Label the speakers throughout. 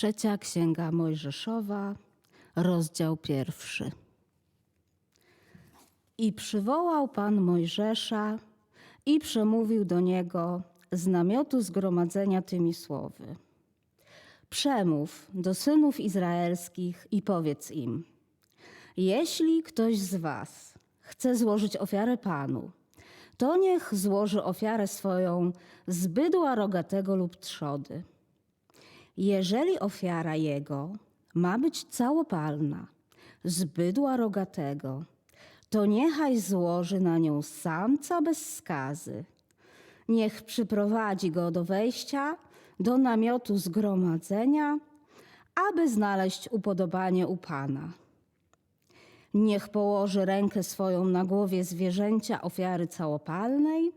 Speaker 1: Trzecia Księga Mojżeszowa, rozdział pierwszy. I przywołał Pan Mojżesza i przemówił do niego z namiotu zgromadzenia tymi słowy. Przemów do synów izraelskich i powiedz im: Jeśli ktoś z was chce złożyć ofiarę Panu, to niech złoży ofiarę swoją z bydła rogatego lub trzody. Jeżeli ofiara jego ma być całopalna, z bydła rogatego, to niechaj złoży na nią samca bez skazy. Niech przyprowadzi go do wejścia do namiotu zgromadzenia, aby znaleźć upodobanie u Pana. Niech położy rękę swoją na głowie zwierzęcia ofiary całopalnej,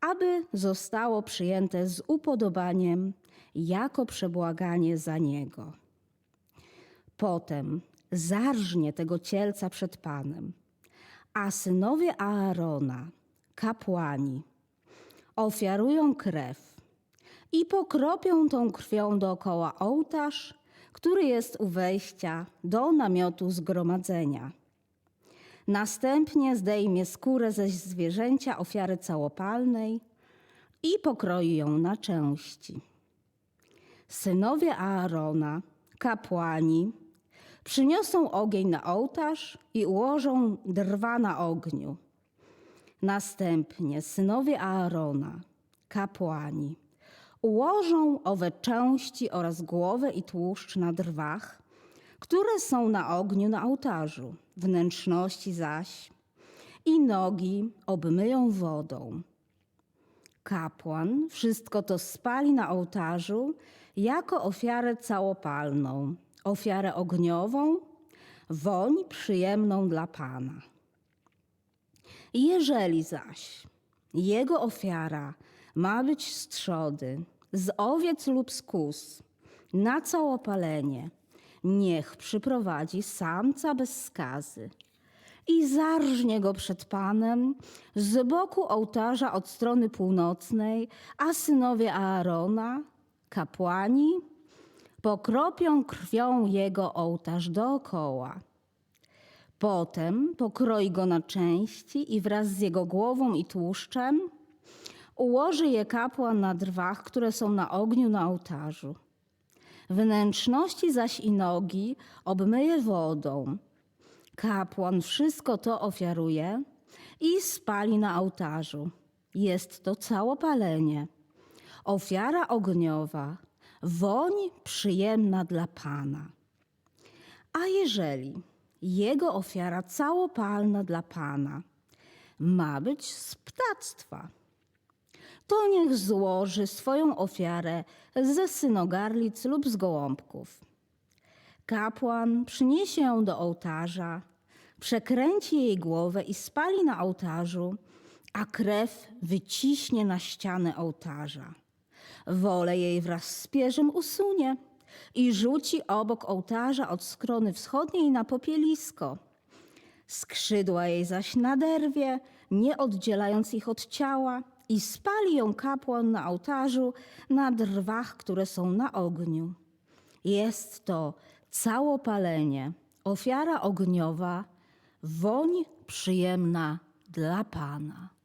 Speaker 1: aby zostało przyjęte z upodobaniem jako przebłaganie za niego. Potem zarżnie tego cielca przed Panem, a synowie Aarona, kapłani, ofiarują krew i pokropią tą krwią dookoła ołtarz, który jest u wejścia do namiotu zgromadzenia. Następnie zdejmie skórę ze zwierzęcia ofiary całopalnej i pokroi ją na części. Synowie Aarona, kapłani, przyniosą ogień na ołtarz i ułożą drwa na ogniu. Następnie synowie Aarona, kapłani, ułożą owe części oraz głowę i tłuszcz na drwach, które są na ogniu na ołtarzu, wnętrzności zaś i nogi obmyją wodą. Kapłan wszystko to spali na ołtarzu jako ofiarę całopalną, ofiarę ogniową, woń przyjemną dla Pana. Jeżeli zaś jego ofiara ma być z trzody, z owiec lub z kóz, na całopalenie, niech przyprowadzi samca bez skazy i zarżnie go przed Panem z boku ołtarza od strony północnej, a synowie Aarona, kapłani, pokropią krwią jego ołtarz dookoła. Potem pokroi go na części i wraz z jego głową i tłuszczem ułoży je kapłan na drwach, które są na ogniu na ołtarzu. Wnętrzności zaś i nogi obmyje wodą. Kapłan wszystko to ofiaruje i spali na ołtarzu. Jest to całopalenie. Ofiara ogniowa, woń przyjemna dla Pana. A jeżeli jego ofiara całopalna dla Pana ma być z ptactwa, to niech złoży swoją ofiarę ze synogarlic lub z gołąbków. Kapłan przyniesie ją do ołtarza, przekręci jej głowę i spali na ołtarzu, a krew wyciśnie na ścianę ołtarza. Wolę jej wraz z pierzem usunie i rzuci obok ołtarza od skrony wschodniej na popielisko. Skrzydła jej zaś naderwie, nie oddzielając ich od ciała, i spali ją kapłan na ołtarzu na drwach, które są na ogniu. Jest to całopalenie, ofiara ogniowa, woń przyjemna dla Pana.